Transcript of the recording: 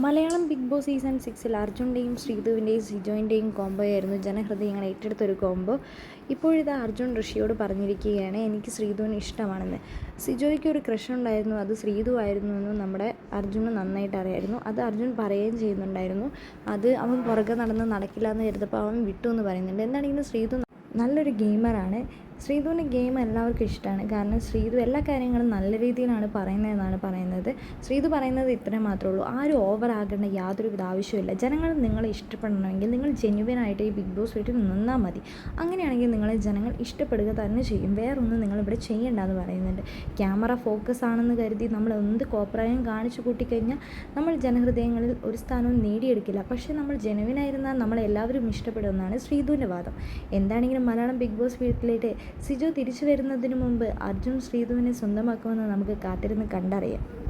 Malayalam big boss season സിക്സിൽ അർജുന്റെയും ശ്രീധുവിന്റെയും സിജോയിന്റെയും combo ആയിരുന്നു ജനഹൃദയങ്ങൾ ഏറ്റെടുത്തൊരു combo ഇപ്പോഴിത് Arjun ഋഷിയോട് പറഞ്ഞിരിക്കുകയാണ് എനിക്ക് ശ്രീധുവിന് ഇഷ്ടമാണെന്ന്. സിജോയ്ക്ക് ഒരു ക്രഷ് ഉണ്ടായിരുന്നു അത് ശ്രീധു ആയിരുന്നു എന്ന് നമ്മുടെ അർജുന് നന്നായിട്ട് അറിയായിരുന്നു. അത് അർജുൻ പറയുകയും ചെയ്യുന്നുണ്ടായിരുന്നു. അത് അവൻ പുറകെ നടന്ന് നടക്കില്ല എന്ന് കരുതപ്പോൾ അവൻ വിട്ടു എന്ന് പറയുന്നുണ്ട്. എന്താണെങ്കിലും ശ്രീധു നല്ലൊരു ഗെയിമറാണ് ശ്രീധുവിന്റെ ഗെയിം എല്ലാവർക്കും ഇഷ്ടമാണ്. കാരണം ശ്രീധു എല്ലാ കാര്യങ്ങളും നല്ല രീതിയിലാണ് പറയുന്നതെന്നാണ് പറയുന്നത്. ശ്രീധു പറയുന്നത് ഇത്രയും മാത്രമേ ഉള്ളൂ ആരും ഓവർ ആകേണ്ട യാതൊരുവിധ ആവശ്യമില്ല ജനങ്ങൾ നിങ്ങളെ ഇഷ്ടപ്പെടണമെങ്കിൽ നിങ്ങൾ ജെന്യുവനായിട്ട് ഈ ബിഗ് ബോസ് വീട്ടിൽ നിന്നാൽ മതി. അങ്ങനെയാണെങ്കിൽ നിങ്ങളെ ജനങ്ങൾ ഇഷ്ടപ്പെടുക തന്നെ ചെയ്യും. വേറൊന്നും നിങ്ങളിവിടെ ചെയ്യേണ്ട എന്ന് പറയുന്നുണ്ട്. ക്യാമറ ഫോക്കസ് ആണെന്ന് കരുതി നമ്മൾ എന്ത് കോപ്രായം കാണിച്ചു കൂട്ടിക്കഴിഞ്ഞാൽ നമ്മൾ ജനഹൃദയങ്ങളിൽ ഒരു സ്ഥാനവും നേടിയെടുക്കില്ല. പക്ഷേ നമ്മൾ ജെനുവിനായിരുന്നാൽ നമ്മളെല്ലാവരും ഇഷ്ടപ്പെടുമെന്നാണ് ശ്രീധുവിന്റെ വാദം. എന്താണെങ്കിലും മലയാളം ബിഗ് ബോസ് വീട്ടിലേക്ക് സിജു തിരിച്ചു വരുന്നതിന് മുമ്പ് അർജുൻ ശ്രീധുവിനെ സ്വന്തമാക്കുമെന്ന് നമുക്ക് കാത്തിരുന്ന് കണ്ടറിയാം.